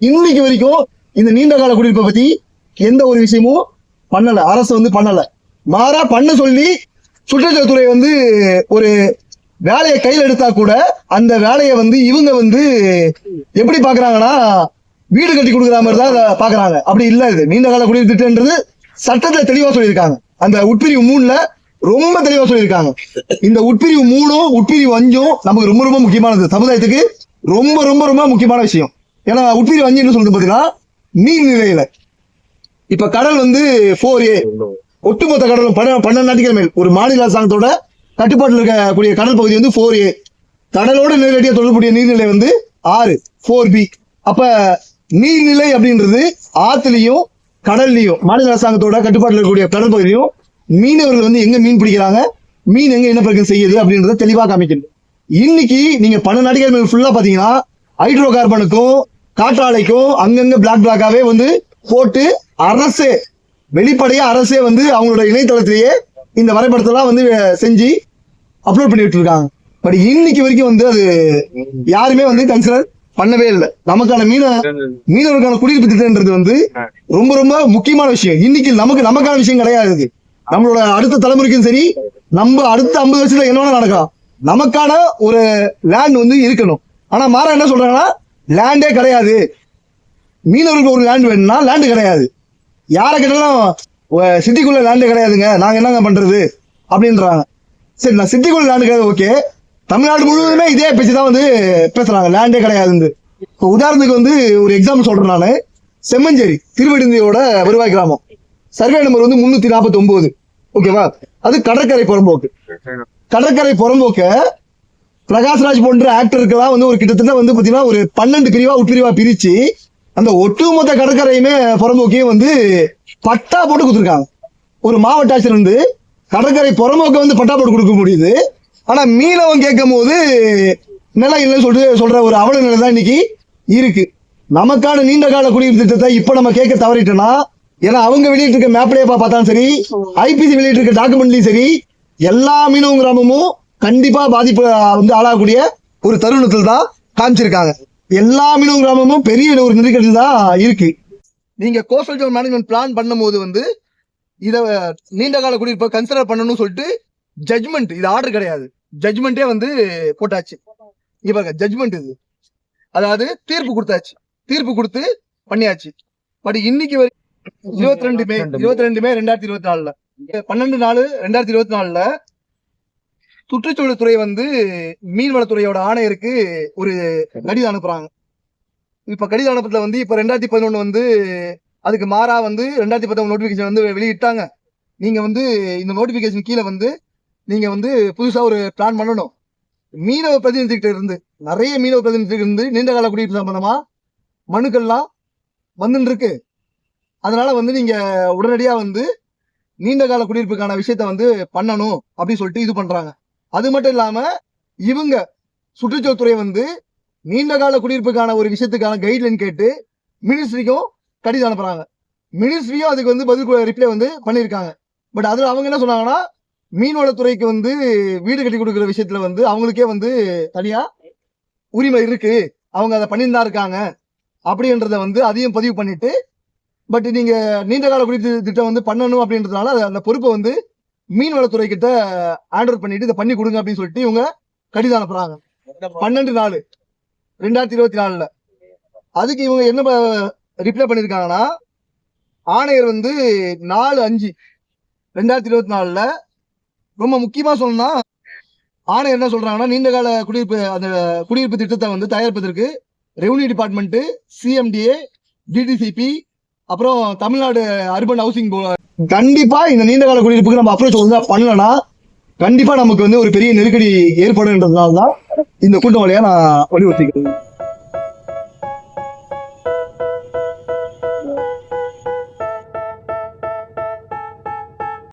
இன்னைக்கு வரைக்கும் இந்த நீண்ட கால குடியிருப்பை பத்தி எந்த ஒரு விஷயமும் பண்ணல. அரசு வந்து பண்ணல. மாறா பண்ண சொல்லி சுற்றுச்சூழல்துறை வந்து ஒரு வேலையை கையில் எடுத்தா கூட அந்த வேலையை வந்து இவங்க வந்து எப்படி பாக்குறாங்கன்னா வீடு கட்டி கொடுக்குற மாதிரி தான் அதை பாக்குறாங்க. அப்படி இல்ல இது. நீண்ட கால குடியிருப்பு திட்டம்ன்றது சட்டத்துல தெளிவா சொல்லியிருக்காங்க. அந்த உட்பிரிவு மூணுல ரொம்ப தெளிவா சொல்லியிருக்காங்க. இந்த உட்பிரிவு மூணும் உட்பிரிவு அஞ்சும் நமக்கு ரொம்ப ரொம்ப முக்கியமானது. சமுதாயத்துக்கு ரொம்ப ரொம்ப ரொம்ப முக்கியமான விஷயம். ஏன்னா உட்பீரி வஞ்சி என்ன சொல்றது பாத்தீங்கன்னா நீர்நிலையில இப்ப கடல் வந்து ஃபோர் ஏ ஒட்டுமொத்த கடலும் பன்னெண்டு நாட்டுக்கு மேல். ஒரு மாநில அரசாங்கத்தோட கட்டுப்பாட்டில் இருக்கக்கூடிய கடல் பகுதி வந்து ஃபோர் ஏ கடலோட நேரடியாக தொடர்புடைய நீர்நிலை வந்து ஆறு ஃபோர் பி அப்ப நீர்நிலை அப்படின்றது ஆத்துலயும் கடல்லையும் மாநில அரசாங்கத்தோட கட்டுப்பாட்டில் இருக்கக்கூடிய கடல் பகுதியும் மீனவர்கள் வந்து எங்க மீன் பிடிக்கிறாங்க மீன் எங்க இனப்பெருக்கம் செய்யுது அப்படின்றத தெளிவாக காமிக்கணும் இன்னைக்கு நீங்க பன்னெண்டு நாட்டுகள் மேல் ஃபுல்லா பாத்தீங்கன்னா ஹைட்ரோ கார்பனுக்கும் காற்றாலைக்கும் அங்கங்க பிளாக் பிளாக்காவே வந்து போட்டு அரசே வெளிப்படையா அரசே வந்து அவங்களோட இணையதளத்திலேயே இந்த வரைபடத்தெல்லாம் வந்து செஞ்சு அப்லோட் பண்ணிட்டு இருக்காங்க பட் இன்னைக்கு வரைக்கும் வந்து அது யாருமே வந்து கன்சிடர் பண்ணவே இல்லை. நமக்கான மீன மீனவர்களுக்கான குடியிருப்பு திட்டம்ன்றது வந்து ரொம்ப ரொம்ப முக்கியமான விஷயம். இன்னைக்கு நமக்கு நமக்கான விஷயம் கிடையாது நம்மளோட அடுத்த தலைமுறைக்கும் சரி நம்ம அடுத்த ஐம்பது வருஷத்துல என்ன நடக்கலாம். நமக்கான ஒரு லேண்ட் வந்து இருக்கணும். ஆனா மாறா என்ன சொல்றாங்கன்னா லேண்டே கிடையாது. மீனவர்களுக்கு ஒரு லேண்ட் வேணும்னா லேண்டு கிடையாது. யாரை கேட்டாலும் சிட்டிக்குள்ள லேண்டு கிடையாதுங்க. நாங்கள் என்னங்க பண்ணுறது அப்படின்றாங்க. சரி நான் சிட்டிக்குள்ள லேண்டு கிடையாது ஓகே தமிழ்நாடு முழுவதுமே இதே பேச்சு தான் வந்து பேசுகிறாங்க லேண்டே கிடையாதுன்னு. இப்போ உதாரணத்துக்கு வந்து ஒரு எக்ஸாம்பிள் சொல்கிறேன் நான். செம்மஞ்சேரி திருவடிந்தியோட வருவாய் கிராமம். சர்வே நம்பர் வந்து முந்நூற்றி நாற்பத்தி ஒம்பது ஓகேவா அது கடற்கரை புறம்போக்கு. கடற்கரை புறம்போக்க பிரகாஷ்ராஜ் போன்ற ஆக்டருக்கெல்லாம் வந்து ஒரு கிட்டத்தட்ட வந்து பார்த்தீங்கன்னா ஒரு பன்னெண்டு பிரிவா உட்பிரிவா பிரிச்சு அந்த ஒட்டுமொத்த கடற்கரையுமே புறம்போக்கையும் வந்து பட்டா போட்டு கொடுத்துருக்காங்க. ஒரு மாவட்ட ஆட்சியர் வந்து கடற்கரை புறம்போக்க வந்து பட்டா போட்டு கொடுக்க முடியுது. ஆனா மீனவன் கேட்கும் போது நிலம் இல்லைன்னு சொல்லிட்டு சொல்ற ஒரு அவல நிலை தான் இன்னைக்கு இருக்கு. நமக்கான நீண்ட கால குடியிருப்பு திட்டத்தை இப்ப நம்ம கேட்க தவறிட்டோம்னா ஏன்னா அவங்க வெளியிட்டு இருக்க மேப்லயே பார்த்தாலும் சரி ஐபிசி வெளியிட்டு இருக்க டாக்குமெண்ட்லயும் சரி எல்லா மீனவ கிராமமும் கண்டிப்பா பாதிப்பு வந்து ஆளாகக்கூடிய ஒரு தருணத்தில் தான் காமிச்சிருக்காங்க. எல்லா மீனவ கிராமமும் பெரிய ஒரு நெருக்கடியில் தான் இருக்கு. நீங்க கோஸ்டல் ஜோன் மேனேஜ்மெண்ட் பிளான் பண்ணும்போது வந்து இத நீண்ட கால குடியிருப்பை கன்சிடர் பண்ணணும்னு சொல்லிட்டு ஜட்மெண்ட் இது ஆர்டர் கிடையாது. ஜட்மெண்ட்டே வந்து போட்டாச்சு. இங்க பாருங்க ஜட்மெண்ட் இது. அதாவது தீர்ப்பு கொடுத்தாச்சு. தீர்ப்பு கொடுத்து பண்ணியாச்சு. பட் இன்னைக்கு வரை இருபத்தி ரெண்டு மே. இருபத்தி ரெண்டு மே ரெண்டாயிரத்தி இருபத்தி நாலுல. பன்னெண்டு நாலு ரெண்டாயிரத்தி இருபத்தி நாலுல சுற்றுச்சூழல் துறை வந்து மீன்வளத்துறையோட ஆணையருக்கு ஒரு கடிதம் அனுப்புறாங்க. இப்ப கடிதம் அனுப்புறதுல வந்து இப்ப ரெண்டாயிரத்தி பதினொன்னு வந்து அதுக்கு மாறா வந்து ரெண்டாயிரத்தி பத்தொன்பது நோட்டிபிகேஷன் வந்து வெளியிட்டாங்க. நீங்க வந்து இந்த நோட்டிபிகேஷன் கீழே வந்து நீங்க வந்து புதுசா ஒரு பிளான் பண்ணணும். மீனவ பிரதிநிதிகிட்ட இருந்து நிறைய மீனவ பிரதிநிதிகிட்ட இருந்து நீண்ட கால குடியிருப்பு சம்பந்தமா மனுக்கள்லாம் வந்துட்டு இருக்கு அதனால வந்து நீங்க உடனடியா வந்து நீண்ட கால குடியிருப்புக்கான விஷயத்த வந்து பண்ணணும் அப்படின்னு சொல்லிட்டு இது பண்றாங்க. அது மட்டும் இல்லாமல் இவங்க சுற்றுச்சூழல் துறை வந்து நீண்ட கால குடியிருப்புக்கான ஒரு விஷயத்துக்கான கைட்லைன் கேட்டு மினிஸ்ட்ரிக்கும் கடிதம் அனுப்புகிறாங்க மினிஸ்ட்ரியும் அதுக்கு வந்து பதில் ரிப்ளை வந்து பண்ணியிருக்காங்க. பட் அதில் அவங்க என்ன சொன்னாங்கன்னா மீன்வளத்துறைக்கு வந்து வீடு கட்டி கொடுக்குற விஷயத்தில் வந்து அவங்களுக்கே வந்து தனியாக உரிமை இருக்குது அவங்க அதை பண்ணியிருந்தா இருக்காங்க. அப்படின்றத வந்து அதையும் பதிவு பண்ணிட்டு பட் நீங்கள் நீண்ட கால குடியிருப்பு திட்டம் வந்து பண்ணணும் அப்படின்றதுனால அந்த பொறுப்பை வந்து மீன்வளத்துறை கிட்ட ஆர்டர் பண்ணிட்டு இதை பண்ணி கொடுங்க அப்படின்னு சொல்லிட்டு இவங்க கடிதம் அனுப்புறாங்க. பன்னெண்டு நாலு ரெண்டாயிரத்தி இருபத்தி நாலுல. அதுக்கு இவங்க என்ன ரிப்ளை பண்ணிருக்காங்கன்னா ஆணையர் வந்து நாலு அஞ்சு ரெண்டாயிரத்தி இருபத்தி நாலுல ரொம்ப முக்கியமா சொல்லணும்னா ஆணையர் என்ன சொல்றாங்கன்னா நீண்ட கால குடியிருப்பு அந்த குடியிருப்பு திட்டத்தை வந்து தயாரிப்பதற்கு ரெவன்யூ டிபார்ட்மெண்ட் சிஎம்டிஏ டிடிசிபி அப்புறம் தமிழ்நாடு அர்பன் ஹவுசிங் கண்டிப்பா இந்த நீண்ட கால குடியிருப்புக்கு நம்ம அப்ரோச் வந்து பண்ணலன்னா கண்டிப்பா நமக்கு வந்து ஒரு பெரிய நெருக்கடி ஏற்படுன்றதுனால தான் இந்த கூட்டம் வழியா நான் வலியுறுத்திக்கிறேன்.